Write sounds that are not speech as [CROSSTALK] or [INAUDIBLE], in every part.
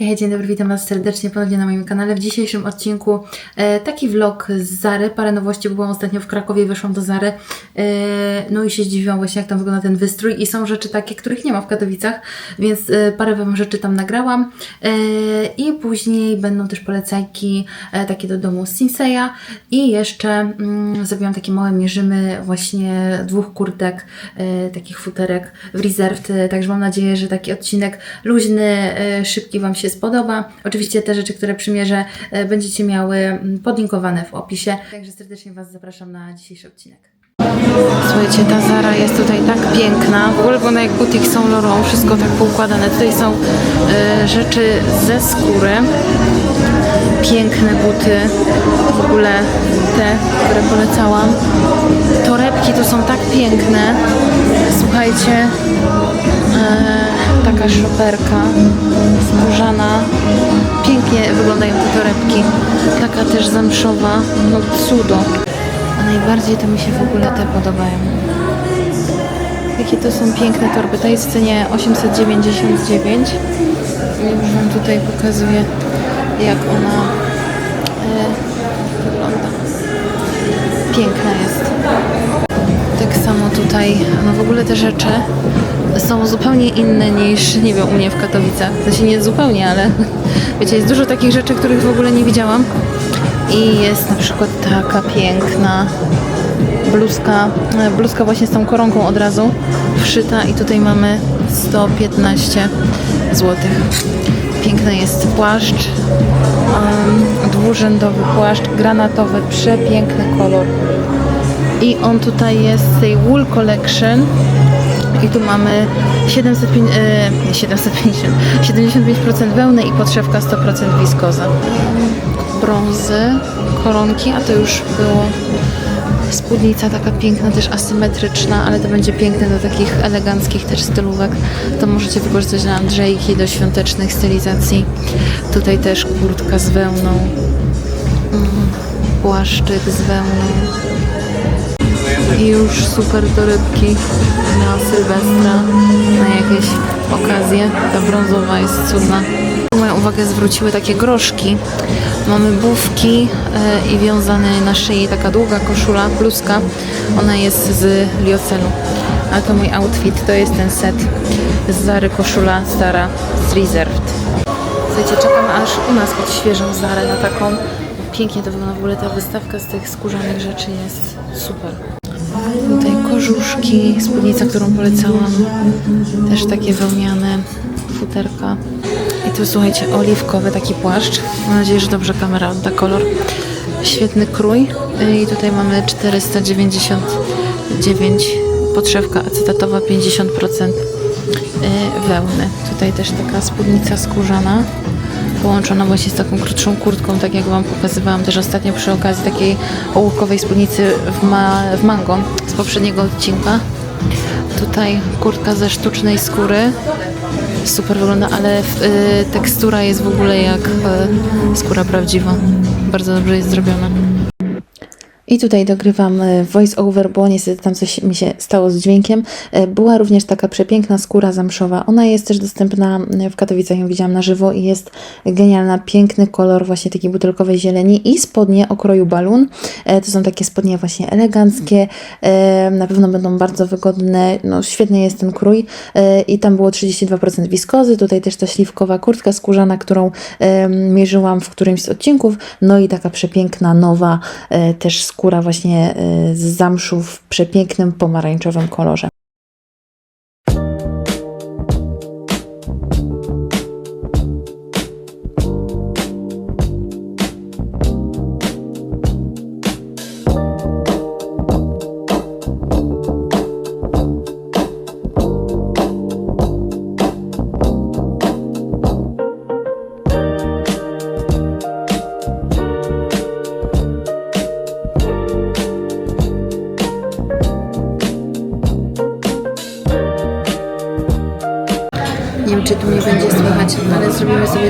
Hej, dzień dobry, witam Was serdecznie ponownie na moim kanale. W dzisiejszym odcinku e, taki vlog z Zary. Parę nowości, byłam ostatnio w Krakowie, weszłam do Zary. E, no i się zdziwiłam właśnie, jak tam wygląda ten wystrój. I są rzeczy takie, których nie ma w Katowicach, więc e, parę Wam rzeczy tam nagrałam. E, I później będą też polecajki e, takie do domu z Sinseya. I jeszcze mm, zrobiłam takie małe mierzymy właśnie dwóch kurtek, e, takich futerek w Reserved. E, Także mam nadzieję, że taki odcinek luźny, e, szybki Wam się spodoba. Oczywiście te rzeczy, które przymierzę, e, będziecie miały podlinkowane w opisie. Także serdecznie Was zapraszam na dzisiejszy odcinek. Słuchajcie, ta Zara jest tutaj tak piękna. W ogóle wygląda jak butik Saint Laurent. Wszystko tak poukładane. Tutaj są e, rzeczy ze skóry. Piękne buty. W ogóle te, które polecałam. Torebki tu są tak piękne. Słuchajcie, e, taka szroperka skórzana. Pięknie wyglądają te torebki. Taka też zamszowa. No cudo. A najbardziej to mi się w ogóle te podobają. Jakie to są piękne torby. Ta jest w cenie 899. I Już Wam tutaj pokazuję, jak ona e, wygląda. Piękna jest. Tak samo tutaj, no w ogóle te rzeczy są zupełnie inne niż, nie wiem, u mnie w Katowicach. To się nie zupełnie, ale [LAUGHS] wiecie, jest dużo takich rzeczy, których w ogóle nie widziałam. I jest na przykład taka piękna bluzka, e, bluzka właśnie z tą koronką od razu wszyta i tutaj mamy 115 zł. Piękny jest płaszcz, um, dwurzędowy płaszcz, granatowy, przepiękny kolor. I on tutaj jest z tej Wool Collection. I tu mamy 750, e, nie 750, 75% wełny i podszewka 100% wiskoza. Brązy, koronki, a to już było spódnica taka piękna, też asymetryczna, ale to będzie piękne do takich eleganckich też stylówek. To możecie wykorzystać na Andrzejki do świątecznych stylizacji. Tutaj też kurtka z wełną, mm, płaszczyk z wełną. I już super torebki na Sylwestra, na jakieś okazje. Ta brązowa jest cudna. Moją uwagę zwróciły takie groszki. Mamy bufki e, i wiązany na szyi taka długa koszula, bluzka. Ona jest z liocelu. A to mój outfit, to jest ten set z Zary koszula stara z Reserved. Słuchajcie, czekam aż u nas odświeżą Zarę na taką. Pięknie to wygląda w ogóle ta wystawka z tych skórzanych rzeczy jest super. Tutaj kożuszki, spódnica, którą polecałam. Też takie wełniane futerka. I tu słuchajcie, oliwkowy taki płaszcz. Mam nadzieję, że dobrze kamera odda kolor. Świetny krój. I tutaj mamy 499 podszewka acetatowa, 50% wełny. Tutaj też taka spódnica skórzana połączona właśnie z taką krótszą kurtką, tak jak Wam pokazywałam też ostatnio przy okazji takiej ołówkowej spódnicy w, ma w mango z poprzedniego odcinka. Tutaj kurtka ze sztucznej skóry. Super wygląda, ale y, tekstura jest w ogóle jak y, skóra prawdziwa. Bardzo dobrze jest zrobiona. I tutaj dogrywam e, voice over, bo niestety tam coś mi się stało z dźwiękiem. E, Była również taka przepiękna skóra zamszowa. Ona jest też dostępna e, w Katowicach, ją widziałam na żywo i jest genialna, piękny kolor właśnie takiej butelkowej zieleni i spodnie o kroju balun. To są takie spodnie właśnie eleganckie, na pewno będą bardzo wygodne, no świetny jest ten krój i tam było 32% wiskozy, tutaj też ta śliwkowa kurtka skórzana, którą mierzyłam w którymś z odcinków, no i taka przepiękna, nowa też skóra właśnie e, z zamszu w przepięknym pomarańczowym kolorze.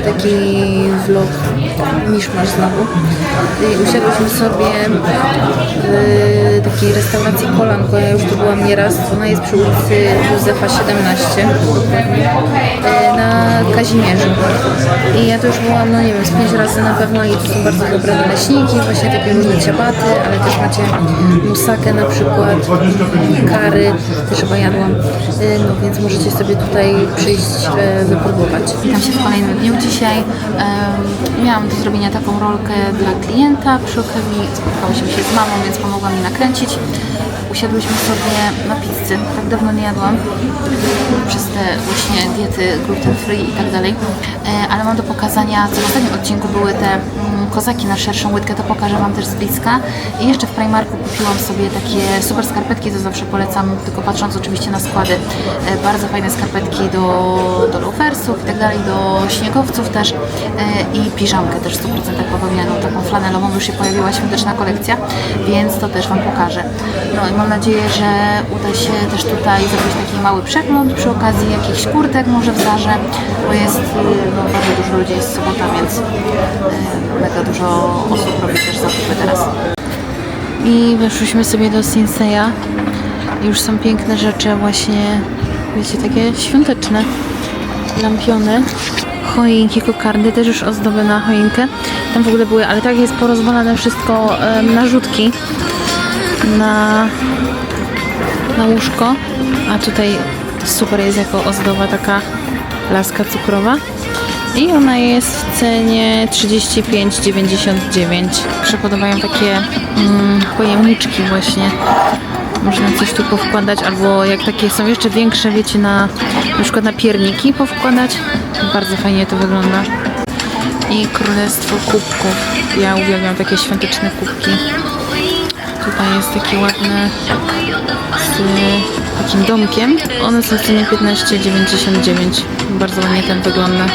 Taki vlog miszmasz znowu. I usiadłyśmy sobie w takiej restauracji Kolanko, ja już tu byłam nieraz, ona jest przy ulicy Józefa 17 e, na Kazimierzu. I ja tu już byłam, no nie wiem, z pięć razy na pewno i tu są bardzo dobre naleśniki, właśnie takie różne ciabaty, ale też macie musakę na przykład, kary, też chyba jadłam, E, no więc możecie sobie tutaj przyjść, wypróbować. Witam się dniu. Dzisiaj miałam do zrobienia taką rolkę dla klienta, przy okazji spotkałyśmy się z mamą, więc pomogła mi nakręcić. Usiadłyśmy sobie na pizzy, tak dawno nie jadłam, przez te właśnie diety gluten free i tak dalej, E, ale mam do pokazania, co w ostatnim odcinku były te mm, kozaki na szerszą łydkę, to pokażę Wam też z bliska. I jeszcze w Primarku kupiłam sobie takie super skarpetki, to zawsze polecam, tylko patrząc oczywiście na składy. E, Bardzo fajne skarpetki do, do loafersów i tak dalej, do śniegowców też e, i piżamkę też w 100% bawełnianą, taką flanelową, już się pojawiła świąteczna kolekcja, więc to też Wam pokażę. No i mam nadzieję, że uda się też tutaj zrobić taki mały przegląd przy okazji jakichś kurtek może w Zarze, bo jest y, no, bardzo dużo ludzi, jest sobota, więc y, mega dużo osób robi też zakupy teraz. I weszłyśmy sobie do Sinseya. Już są piękne rzeczy właśnie, wiecie, takie świąteczne. Lampiony, choinki, kokardy, też już ozdoby na choinkę. Tam w ogóle były, ale tak jest porozwalane wszystko em, na rzutki. Na, na łóżko. A tutaj super jest jako ozdoba taka laska cukrowa. I ona jest w cenie 35,99. Przypodobają takie mm, pojemniczki właśnie. Można coś tu powkładać, albo jak takie są jeszcze większe, wiecie, na, na przykład na pierniki powkładać. Bardzo fajnie to wygląda. I Królestwo Kubków. Ja uwielbiam takie świąteczne kubki. Tutaj jest taki ładny z takim domkiem. One są w cenie 15,99. Bardzo ładnie ten wygląda.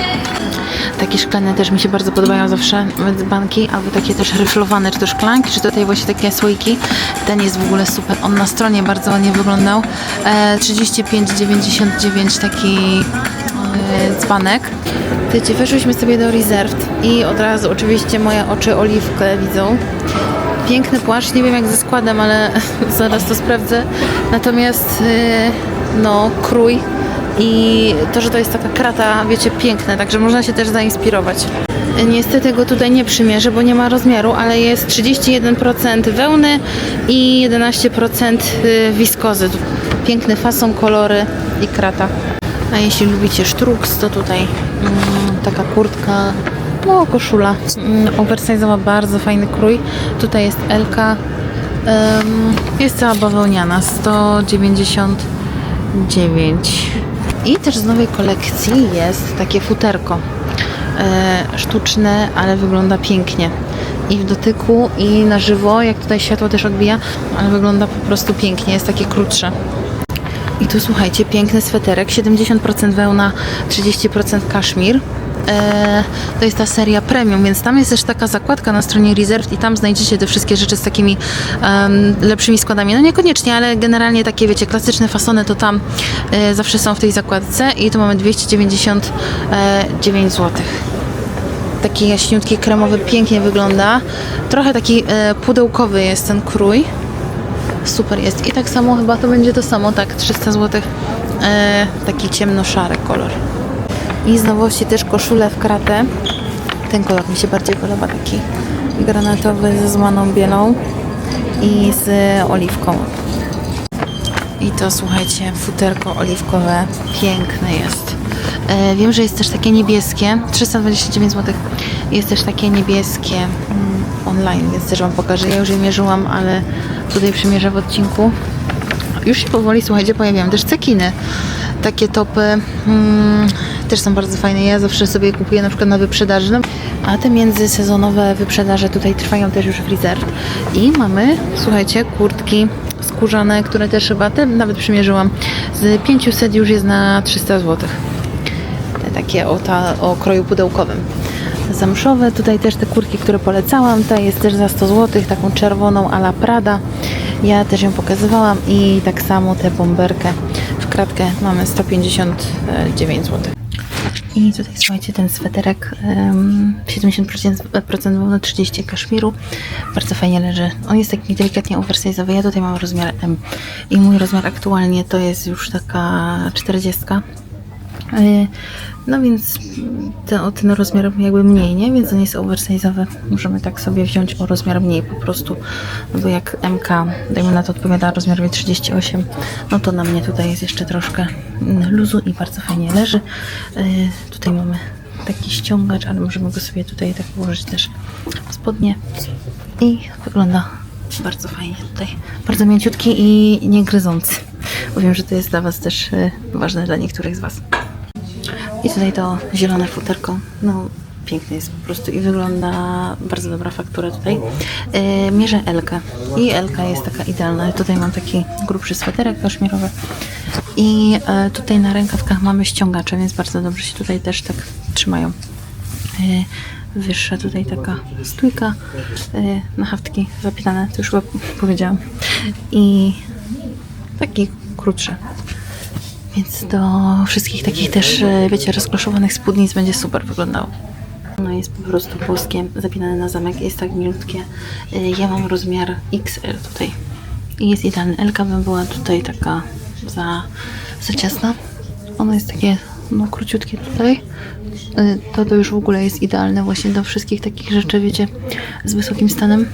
Takie szklane też mi się bardzo podobają zawsze banki, albo takie też ryflowane, czy to szklanki, czy tutaj właśnie takie słoiki. Ten jest w ogóle super. On na stronie bardzo ładnie wyglądał. E, 35,99 taki e, dzbanek. Wiecie, weszłyśmy sobie do Reserved i od razu oczywiście moje oczy oliwkę widzą. Piękny płaszcz, nie wiem jak ze składem, ale [LAUGHS] zaraz to sprawdzę. Natomiast yy, no, krój i to, że to jest taka krata, wiecie, piękne, także można się też zainspirować. Niestety go tutaj nie przymierzę, bo nie ma rozmiaru, ale jest 31% wełny i 11% y, wiskozy. Piękny fason, kolory i krata. A jeśli lubicie sztruks, to tutaj mm, taka kurtka, no koszula mm, oversize'owa, bardzo fajny krój. Tutaj jest Elka, jest cała bawełniana, 199. I też z nowej kolekcji jest takie futerko. E, sztuczne, ale wygląda pięknie. I w dotyku, i na żywo, jak tutaj światło też odbija, ale wygląda po prostu pięknie, jest takie krótsze. I tu słuchajcie, piękny sweterek, 70% wełna, 30% kaszmir. E, to jest ta seria premium, więc tam jest też taka zakładka na stronie Reserved i tam znajdziecie te wszystkie rzeczy z takimi em, lepszymi składami. No niekoniecznie, ale generalnie takie, wiecie, klasyczne fasony to tam e, zawsze są w tej zakładce i tu mamy 299 zł. Taki jaśniutki, kremowy, pięknie wygląda. Trochę taki e, pudełkowy jest ten krój. Super jest. I tak samo chyba to będzie to samo, tak, 300 zł. E, taki ciemno-szary kolor. I z nowości też koszulę w kratę. Ten kolor mi się bardziej podoba, taki granatowy ze złaną bielą i z oliwką. I to słuchajcie, futerko oliwkowe, piękne jest. E, wiem, że jest też takie niebieskie, 329 zł. Jest też takie niebieskie mm, online, więc też Wam pokażę. Ja już je mierzyłam, ale tutaj przymierzę w odcinku. Już się powoli, słuchajcie, pojawiają też cekiny. Takie topy mm, też są bardzo fajne. Ja zawsze sobie kupuję na przykład na wyprzedaży. No, a te międzysezonowe wyprzedaże tutaj trwają też już w Reserve. I mamy, słuchajcie, kurtki skórzane, które też chyba te nawet przymierzyłam. Z 500 już jest na 300 zł. Te takie o, ta, o kroju pudełkowym. Zamszowe, tutaj też te kurki, które polecałam, ta jest też za 100 zł, taką czerwoną ala Prada. Ja też ją pokazywałam i tak samo tę bomberkę w kratkę mamy 159 zł. I tutaj słuchajcie, ten sweterek em, 70% wełny, 30 kaszmiru. Bardzo fajnie leży. On jest taki delikatnie oversize'owy. Ja tutaj mam rozmiar M. I mój rozmiar aktualnie to jest już taka 40. Y, No więc ten, o ten rozmiar jakby mniej, nie? Więc on jest oversize'owy. Możemy tak sobie wziąć o rozmiar mniej po prostu. No bo jak MK, dajmy na to odpowiada rozmiarowi 38, no to na mnie tutaj jest jeszcze troszkę luzu i bardzo fajnie leży. Y, Tutaj mamy taki ściągacz, ale możemy go sobie tutaj tak ułożyć też w spodnie. I wygląda bardzo fajnie tutaj. Bardzo mięciutki i nie gryzący. Bo wiem, że to jest dla Was też y, ważne dla niektórych z Was. I tutaj to zielone futerko, no piękne jest po prostu i wygląda bardzo dobra faktura tutaj. E, mierzę Elkę i Elka jest taka idealna. Tutaj mam taki grubszy sweterek kaszmirowy i e, tutaj na rękawkach mamy ściągacze, więc bardzo dobrze się tutaj też tak trzymają. E, wyższa tutaj taka stójka e, na haftki zapinane, to już chyba powiedziałam. I taki krótszy. Więc do wszystkich takich też, e, wiecie, rozkloszowanych spódnic będzie super wyglądało. No jest po prostu włoskie, zapinane na zamek, jest tak milutkie. E, Ja mam rozmiar XL tutaj. I jest idealny. Elka bym była tutaj taka za, za ciasna. Ono jest takie, no króciutkie tutaj. E, To, to już w ogóle jest idealne właśnie do wszystkich takich rzeczy, wiecie, z wysokim stanem.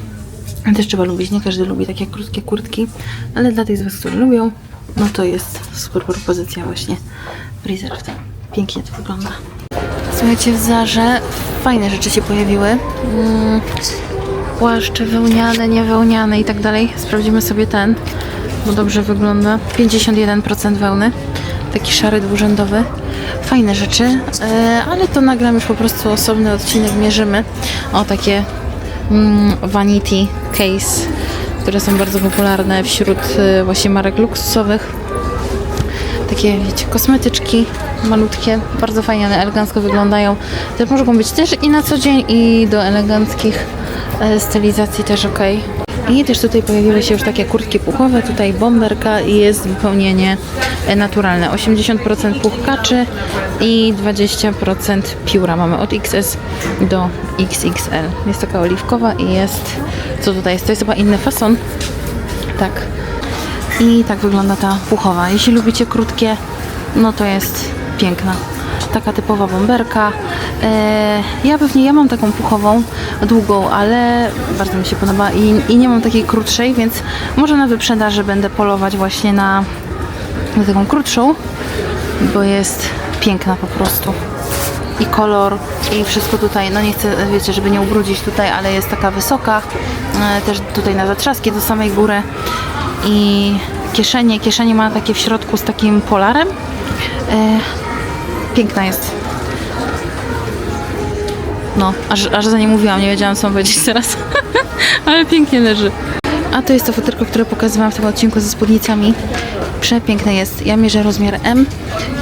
Też trzeba lubić, nie każdy lubi takie krótkie kurtki, ale dla tych z Was, którzy lubią, no to jest super propozycja właśnie Reserved. Pięknie to wygląda. Słuchajcie, w Zarze fajne rzeczy się pojawiły. Mm, płaszcze wełniane, niewełniane i tak dalej. Sprawdzimy sobie ten, bo dobrze wygląda. 51% wełny. Taki szary, dwurzędowy. Fajne rzeczy, e, ale to nagram już po prostu osobny odcinek, mierzymy. O, takie mm, vanity case, które są bardzo popularne wśród y, właśnie marek luksusowych. Takie, wiecie, kosmetyczki malutkie, bardzo fajnie, one elegancko wyglądają. Te mogą być też i na co dzień, i do eleganckich e, stylizacji też ok. I też tutaj pojawiły się już takie kurtki puchowe, tutaj bomberka i jest wypełnienie e, naturalne. 80% puch kaczy i 20% pióra. Mamy od XS do XXL. Jest taka oliwkowa i jest, co tutaj jest? To jest chyba inny fason. Tak. I tak wygląda ta puchowa. Jeśli lubicie krótkie, no to jest piękna. Taka typowa bomberka. E, ja pewnie ja mam taką puchową, długą, ale bardzo mi się podoba i, i nie mam takiej krótszej, więc może na wyprzedaży będę polować właśnie na, na taką krótszą, bo jest piękna po prostu. I kolor, i wszystko tutaj, no nie chcę, wiecie, żeby nie ubrudzić tutaj, ale jest taka wysoka, e, też tutaj na zatrzaski do samej góry i kieszenie, kieszenie ma takie w środku z takim polarem. Piękna jest. No, aż, aż za nie mówiłam, nie wiedziałam co mam powiedzieć [LAUGHS] teraz, ale pięknie leży. A to jest to futerko, które pokazywałam w tym odcinku ze spódnicami. Przepiękne jest. Ja mierzę rozmiar M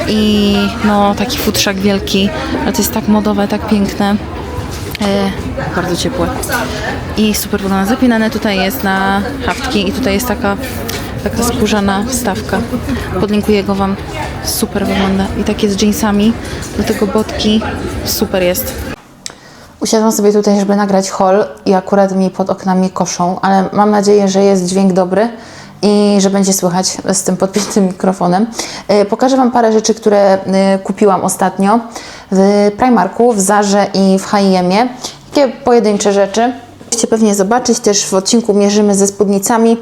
i no taki futrzak wielki, ale to jest tak modowe, tak piękne. E, bardzo ciepłe. I super wygląda. Zapinane tutaj jest na haftki i tutaj jest taka, taka skórzana wstawka. Podlinkuję go Wam. Super wygląda. I takie z jeansami. Do tego botki. Super jest. Usiadłam sobie tutaj, żeby nagrać haul i akurat mi pod oknami koszą, ale mam nadzieję, że jest dźwięk dobry i że będzie słychać z tym podpiętym mikrofonem. E, Pokażę Wam parę rzeczy, które e, kupiłam ostatnio w Primarku, w Zarze i w H&M-ie. Takie pojedyncze rzeczy. Chcieliście pewnie zobaczyć, też w odcinku mierzymy ze spódnicami.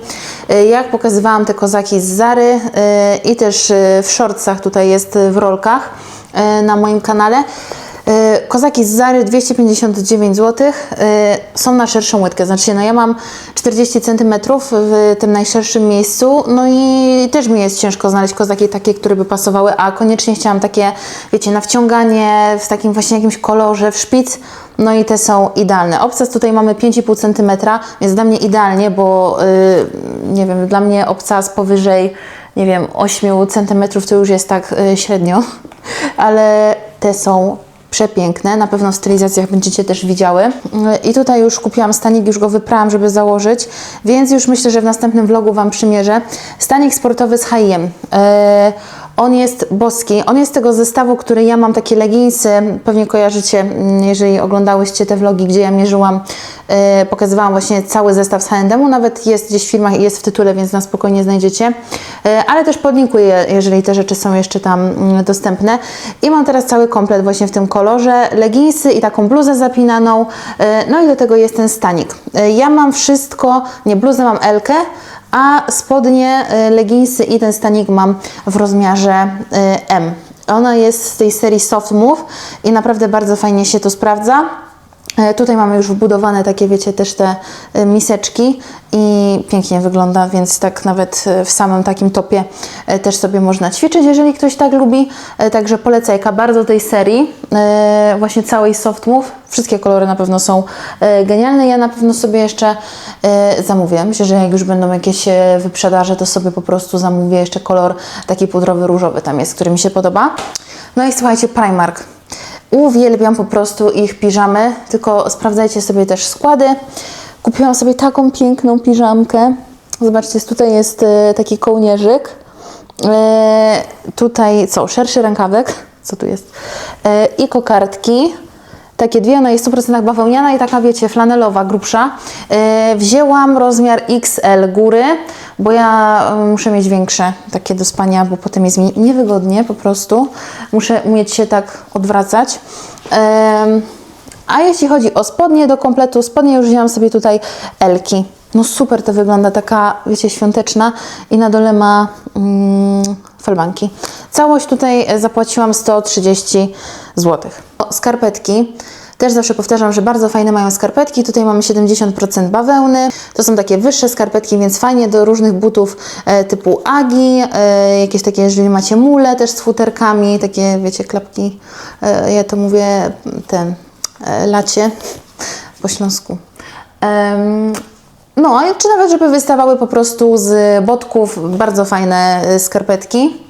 E, Jak pokazywałam te kozaki z Zary e, i też e, w shortsach, tutaj jest w rolkach na moim kanale. E, Kozaki z Zary 259 zł są na szerszą łydkę. Znaczy, no ja mam 40 cm w tym najszerszym miejscu, no i też mi jest ciężko znaleźć kozaki takie, które by pasowały, a koniecznie chciałam takie, wiecie, na wciąganie w takim właśnie jakimś kolorze, w szpic. No i te są idealne. Obcas tutaj mamy 5,5 cm, więc dla mnie idealnie, bo yy, nie wiem, dla mnie obcas powyżej nie wiem, 8 cm to już jest tak y, średnio, [LAUGHS] ale te są przepiękne. Na pewno w stylizacjach będziecie też widziały. I tutaj już kupiłam stanik, już go wyprałam, żeby założyć, więc już myślę, że w następnym vlogu Wam przymierzę. Stanik sportowy z H&M. Y, On jest boski. On jest tego zestawu, który ja mam takie leginsy. Pewnie kojarzycie, mm, jeżeli oglądałyście te vlogi, gdzie ja mierzyłam, e, pokazywałam właśnie cały zestaw z H&M-u. Nawet jest gdzieś w filmach i jest w tytule, więc na spokojnie znajdziecie. E, ale też podlinkuję, jeżeli te rzeczy są jeszcze tam mm, dostępne. I mam teraz cały komplet właśnie w tym kolorze. Leginsy i taką bluzę zapinaną. E, no i do tego jest ten stanik. E, ja mam wszystko, nie, bluzę mam Elkę, a spodnie, y, leginsy i ten stanik mam w rozmiarze y, M. Ona jest z tej serii Soft Move i naprawdę bardzo fajnie się to sprawdza. E, Tutaj mamy już wbudowane takie, wiecie, też te y, miseczki i pięknie wygląda, więc tak nawet y, w samym takim topie też sobie można ćwiczyć, jeżeli ktoś tak lubi. E, Także polecajka bardzo tej serii, e, właśnie całej Soft Move. Wszystkie kolory na pewno są e, genialne. Ja na pewno sobie jeszcze e, zamówię. Myślę, że jak już będą jakieś e, wyprzedaże, to sobie po prostu zamówię jeszcze kolor taki pudrowy, różowy tam jest, który mi się podoba. No i słuchajcie, Primark. Uwielbiam po prostu ich piżamy, tylko sprawdzajcie sobie też składy. Kupiłam sobie taką piękną piżamkę. Zobaczcie, tutaj jest e, taki kołnierzyk. E, tutaj co? Szerszy rękawek. Co tu jest? E, I kokardki. Takie dwie, ona jest 100% bawełniana i taka, wiecie, flanelowa, grubsza. E, wzięłam rozmiar XL góry, bo ja e, muszę mieć większe takie do spania, bo potem jest mi niewygodnie po prostu. Muszę umieć się tak odwracać. Em, a jeśli chodzi o spodnie do kompletu, spodnie już wzięłam sobie tutaj Elki. No super to wygląda, taka wiecie świąteczna i na dole ma mm, falbanki. Całość tutaj e, zapłaciłam 130 zł. O, Skarpetki. Też zawsze powtarzam, że bardzo fajne mają skarpetki. Tutaj mamy 70% bawełny. To są takie wyższe skarpetki, więc fajnie do różnych butów e, typu agi, e, jakieś takie, jeżeli macie mule też z futerkami, takie wiecie, klapki, e, ja to mówię ten e, lacie po śląsku. Em, no, czy nawet, żeby wystawały po prostu z botków bardzo fajne e, skarpetki.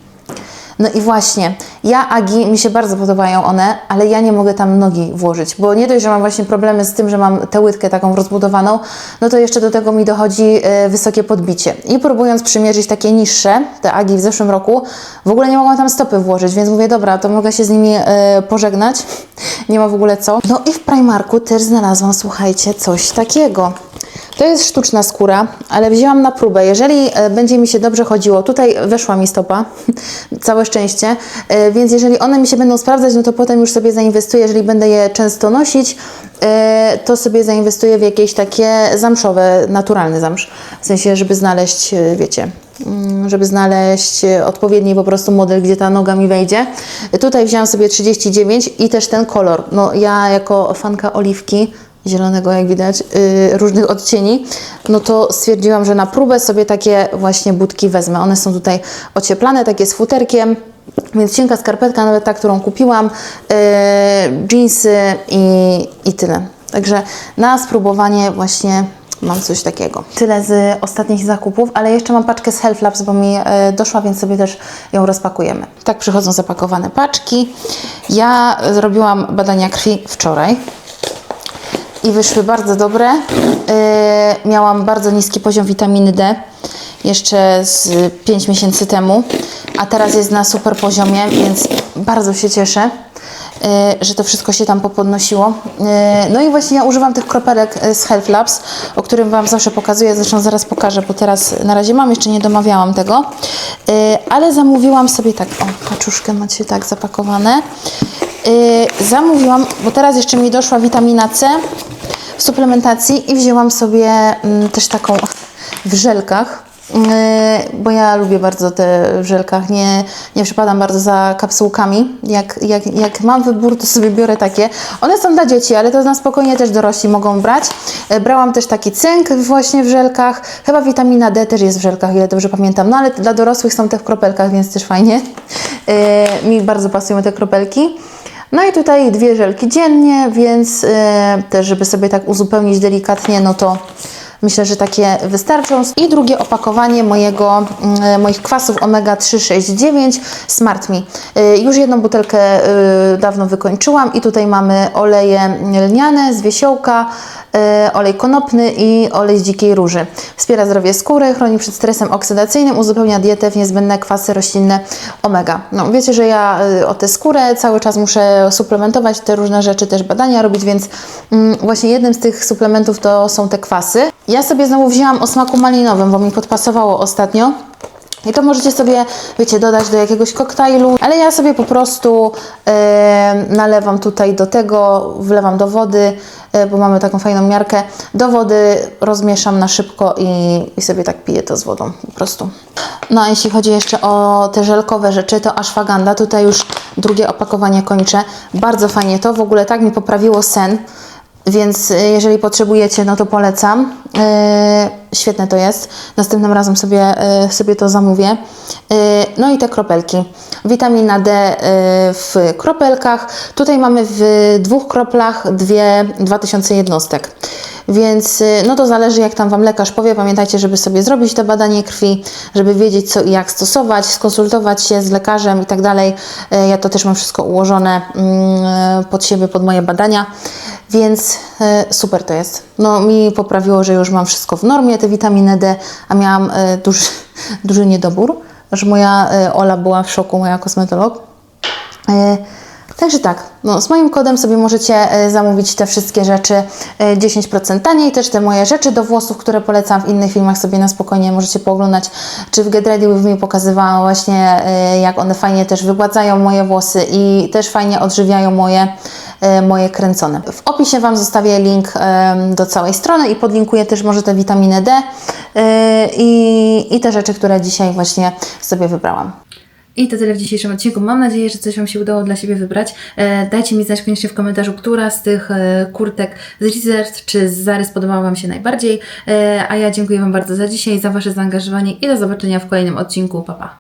No i właśnie, ja Agi, mi się bardzo podobają one, ale ja nie mogę tam nogi włożyć, bo nie dość, że mam właśnie problemy z tym, że mam tę łydkę taką rozbudowaną, no to jeszcze do tego mi dochodzi e, wysokie podbicie. I próbując przymierzyć takie niższe, te Agi w zeszłym roku, w ogóle nie mogłam tam stopy włożyć, więc mówię, dobra, to mogę się z nimi e, pożegnać, [LAUGHS] nie ma w ogóle co. No i w Primarku też znalazłam, słuchajcie, coś takiego. To jest sztuczna skóra, ale wzięłam na próbę. Jeżeli e, będzie mi się dobrze chodziło, tutaj weszła mi stopa, [LAUGHS] całe szczęście, e, więc jeżeli one mi się będą sprawdzać, no to potem już sobie zainwestuję, jeżeli będę je często nosić, e, to sobie zainwestuję w jakieś takie zamszowe, naturalny zamsz. W sensie, żeby znaleźć, wiecie, mm, żeby znaleźć odpowiedni po prostu model, gdzie ta noga mi wejdzie. Tutaj wzięłam sobie 39 i też ten kolor. No ja jako fanka oliwki, zielonego jak widać, yy, różnych odcieni, no to stwierdziłam, że na próbę sobie takie właśnie budki wezmę. One są tutaj ocieplane, takie z futerkiem, więc cienka skarpetka, nawet ta, którą kupiłam, yy, jeansy i, i tyle. Także na spróbowanie właśnie mam coś takiego. Tyle z ostatnich zakupów, ale jeszcze mam paczkę z Health Labs, bo mi e, doszła, więc sobie też ją rozpakujemy. Tak przychodzą zapakowane paczki. Ja zrobiłam badania krwi wczoraj i wyszły bardzo dobre. Yy, miałam bardzo niski poziom witaminy D jeszcze z 5 miesięcy temu, a teraz jest na super poziomie, więc bardzo się cieszę. yy, Że to wszystko się tam popodnosiło. Yy, No i właśnie ja używam tych kropelek z Health Labs, o którym Wam zawsze pokazuję. Zresztą zaraz pokażę, bo teraz na razie mam, jeszcze nie domawiałam tego. Yy, Ale zamówiłam sobie tak, o, paczuszkę macie tak zapakowane. Yy, zamówiłam, bo teraz jeszcze mi doszła witamina C w suplementacji i wzięłam sobie mm, też taką w żelkach, yy, bo ja lubię bardzo te w żelkach, nie, nie przypadam bardzo za kapsułkami. Jak, jak, jak mam wybór, to sobie biorę takie. One są dla dzieci, ale to na spokojnie też dorośli mogą brać. Yy, brałam też taki cynk właśnie w żelkach, chyba witamina D też jest w żelkach, ile dobrze pamiętam, no ale dla dorosłych są te w kropelkach, więc też fajnie. Mi bardzo pasują te kropelki. No i tutaj dwie żelki dziennie, więc e, też, żeby sobie tak uzupełnić delikatnie, no to Myślę, że takie wystarczą. I drugie opakowanie mojego, mm, moich kwasów omega 369 Smart Me. Y, Już jedną butelkę y, dawno wykończyłam i tutaj mamy oleje lniane z wiesiołka, y, olej konopny i olej z dzikiej róży. Wspiera zdrowie skóry, chroni przed stresem oksydacyjnym, uzupełnia dietę w niezbędne kwasy roślinne omega. No, wiecie, że ja o tę skórę cały czas muszę suplementować te różne rzeczy, też badania robić, więc mm, właśnie jednym z tych suplementów to są te kwasy. Ja sobie znowu wzięłam o smaku malinowym, bo mi podpasowało ostatnio. I to możecie sobie, wiecie, dodać do jakiegoś koktajlu, ale ja sobie po prostu e, nalewam tutaj do tego, wlewam do wody, e, bo mamy taką fajną miarkę, do wody rozmieszam na szybko i, i sobie tak piję to z wodą po prostu. No a jeśli chodzi jeszcze o te żelkowe rzeczy, to ashwagandha, tutaj już drugie opakowanie kończę. Bardzo fajnie to, w ogóle tak mi poprawiło sen. Więc y, jeżeli potrzebujecie, no to polecam. Yy, świetne to jest. Następnym razem sobie, yy, sobie to zamówię. No i te kropelki. Witamina D w kropelkach. Tutaj mamy w dwóch kroplach dwie, 2000 jednostek. Więc yy, no to zależy jak tam Wam lekarz powie. Pamiętajcie, żeby sobie zrobić to badanie krwi, żeby wiedzieć co i jak stosować, skonsultować się z lekarzem i tak dalej. Yy, Ja to też mam wszystko ułożone yy, pod siebie, pod moje badania. Więc e, super to jest. No mi poprawiło, że już mam wszystko w normie, te witaminy D, a miałam duży, [LAUGHS] duży niedobór, że moja Ola była w szoku, moja kosmetolog. E, Także tak, no, z moim kodem sobie możecie e, zamówić te wszystkie rzeczy e, 10% taniej, też te moje rzeczy do włosów, które polecam w innych filmach sobie na spokojnie możecie pooglądać, czy w Get Ready With Me pokazywałam właśnie e, jak one fajnie też wygładzają moje włosy i też fajnie odżywiają moje, e, moje kręcone. W opisie Wam zostawię link do całej strony i podlinkuję też może te witaminy D e, i, i te rzeczy, które dzisiaj właśnie sobie wybrałam. I to tyle w dzisiejszym odcinku. Mam nadzieję, że coś Wam się udało dla siebie wybrać. E, dajcie mi znać koniecznie w komentarzu, która z tych e, kurtek z Reserved czy z Zary spodobała Wam się najbardziej. E, a ja dziękuję Wam bardzo za dzisiaj, za Wasze zaangażowanie i do zobaczenia w kolejnym odcinku. Pa, pa.